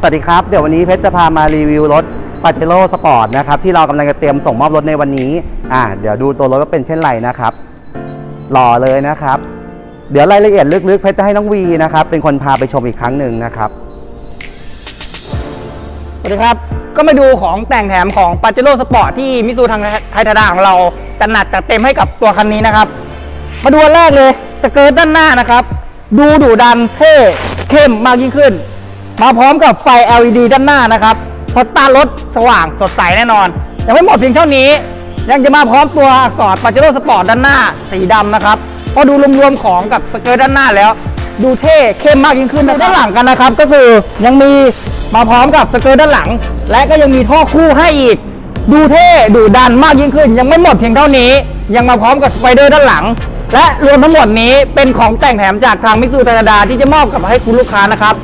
สวัสดีครับ เดี๋ยววันนี้เพชรจะพามารีวิวรถปาเจโร่สปอร์ตนะครับที่เรากำลังจะเตรียมส่งมอบรถในวันนี้อ่าเดี๋ยวดูตัวรถว่าเป็นเช่นไรนะครับหล่อเลยนะครับ เดี๋ยวรายละเอียดลึกๆ เพชรจะให้น้องวีนะครับเป็นคนพาไปชมอีกครั้งหนึ่งนะครับ สวัสดีครับ ก็มาดูของแต่งแถมของ p a เจโร่สปอร์ตที่มิซูทางไทยทาดาของเราจัดหนักจัดเต็มให้กับตัวคันนี้นะครับ มาดูอันแรกเลยสเกิร์ตด้านหน้านะครับ ดูดุดันเท่เข้มมากยิ่งขึ้น มาพร้อมกับไฟ LED ด้านหน้านะครับพอสตาร์รถสว่างสดใสแน่นอน ยังไม่หมดเพียงเท่านี้ ยังจะมาพร้อมตัวอักษร p a เจโร่สปอร์ตด้านหน้าสีดำนะครับพอดูรวมๆของกับสเกิร์ตด้านหน้าแล้ว ดูเท่เข้มมากยิ่งขึ้นนด้านหลังกันนะครับ ก็คือยังมีมาพร้อมกับสเกิร์ตด้านหลัง และก็ยังมีท่อคู่ให้อีก ดูเท่ดูดันมากยิ่งขึ้น ยังไม่หมดเพียงเท่านี้ ยังมาพร้อมกับสไปเดอร์ด้านหลัง และรวมทั้งหมดนี้เป็นของแต่งแถมจากทางมิซูตาดาที่จะมอบกับให้คุณลูกค้านะครับ